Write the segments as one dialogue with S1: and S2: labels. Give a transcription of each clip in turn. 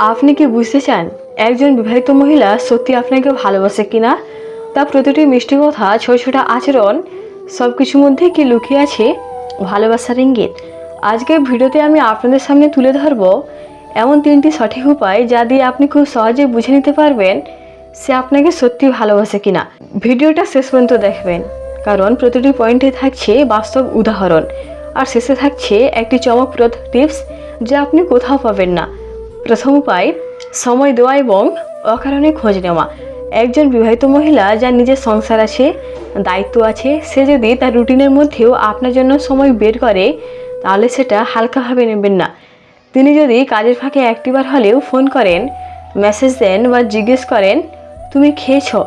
S1: আপনি কি বুঝতে চান, একজন বিবাহিত মহিলা সত্যি আপনাকে ভালোবাসে কিনা? তা প্রতিটি মিষ্টি কথা, ছোট ছোট আচরণ সব কিছুর মধ্যে কি লুকিয়ে আছে? ভালোবাসার ইঙ্গিত। আজকের ভিডিওতে আমি আপনাদের সামনে তুলে ধরবো এমন তিনটি সঠিক উপায় যা দিয়ে আপনি খুব সহজে বুঝে নিতে পারবেন সে আপনাকে সত্যি ভালোবাসে কিনা। ভিডিওটা শেষ পর্যন্ত দেখবেন, কারণ প্রতিটি পয়েন্টে থাকছে বাস্তব উদাহরণ। আর শেষে থাকছে একটি চমকপ্রদ টিপস যা আপনি কোথাও পাবেন না। প্রথম উপায়, সময় দেওয়া এবং অকারণে খোঁজ নেওয়া। একজন বিবাহিত মহিলা যার নিজের সংসার আছে, দায়িত্ব আছে, সে যদি তার রুটিনের মধ্যেও আপনার জন্য সময় বের করে, তাহলে সেটা হালকাভাবে নেবেন না। তিনি যদি কাজের ফাঁকে একটিবার হলেও ফোন করেন, মেসেজ দেন বা জিজ্ঞেস করেন, তুমি খেয়েছো?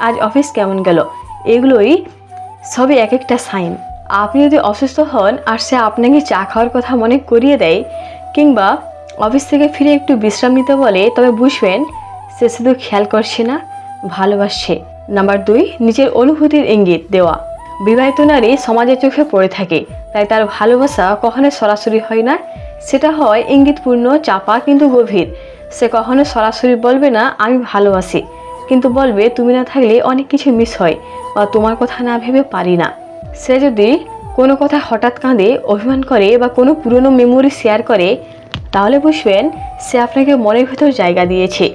S1: আজ অফিস কেমন গেল? এগুলোই সবই এক একটা সাইন। আপনি যদি অসুস্থ হন আর সে আপনাকে চা খাওয়ার কথা মনে করিয়ে দেয়, কিংবা অফিস থেকে ফিরে একটু বিশ্রাম নিতে বলে, তবে বুঝবেন, সে শুধু খেয়াল করছে না, ভালোবাসছে। নাম্বার দুই, নিজের অনুভূতির ইঙ্গিত দেওয়া। বিবাহিত নারী সমাজের চোখে পড়ে থাকে, তাই তার ভালোবাসা কখনো সরাসরি হয় না। সেটা হয় ইঙ্গিতপূর্ণ, চাপা কিন্তু গভীর। সে কখনো সরাসরি বলবে না, আমি ভালোবাসি। কিন্তু বলবে, তুমি না থাকলে অনেক কিছু মিস হয় বা তোমার কথা না ভেবে পারি না। সে যদি কোনো কথা হঠাৎ কাঁদে, অভিমান করে বা কোনো পুরনো মেমোরি শেয়ার করে তাহলে বুঝবেন সে আপনাকে মনের ভেতর জায়গা দিয়েছে।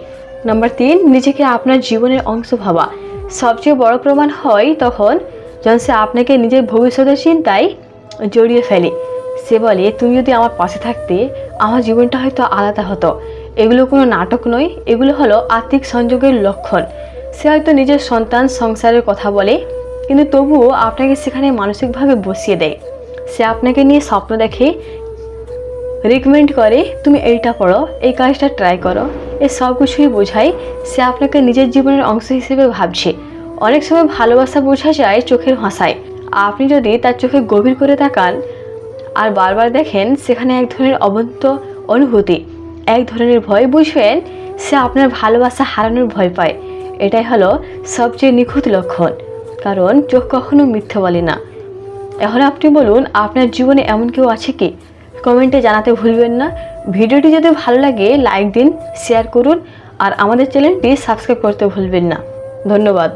S1: নাম্বার তিন, নিজেকে আপনার জীবনের অংশ ভাবা। সবচেয়ে বড় প্রমাণ হয় তখন যখন সে আপনাকে নিজের ভবিষ্যতের চিন্তায় জড়িয়ে ফেলে। সে বলে, তুমি যদি আমার পাশে থাকতে, আমার জীবনটা হয়তো আলাদা হতো। এগুলো কোনো নাটক নয়, এগুলো হলো আর্থিক সংযোগের লক্ষণ। সে হয়তো নিজের সন্তান সংসারের কথা বলে, কিন্তু তবুও আপনাকে সেখানে মানসিকভাবে বসিয়ে দেয়। সে আপনাকে নিয়ে স্বপ্ন দেখে রিকমেন্ড করে, তুমি এইটা পড়ো এই কাজটা ট্রাই করো। এই সব কিছুই বোঝায় সে আপনাকে নিজের জীবনের অংশ হিসেবে ভাবছে। অনেক সময় ভালোবাসা বোঝা যায় চোখের ভাষায়। আপনি যদি তার চোখে গভীর করে তাকান আর বারবার দেখেন, সেখানে এক ধরনের অবন্ত অনুভূতি, এক ধরনের ভয় বুঝবেন, সে আপনার ভালোবাসা হারানোর ভয় পায়। এটাই হলো সবচেয়ে নিখুঁত লক্ষণ। কারণ চোখ কখনো মিথ্যে বলে না। এখন আপনি বলুন, আপনার জীবনে এমন কেউ আছে কি? কমেন্টে জানাতে ভুলবেন না। ভিডিওটি যদি ভালো লাগে লাইক দিন শেয়ার করুন, আর আমাদের চ্যানেলটি সাবস্ক্রাইব করতে ভুলবেন না। ধন্যবাদ।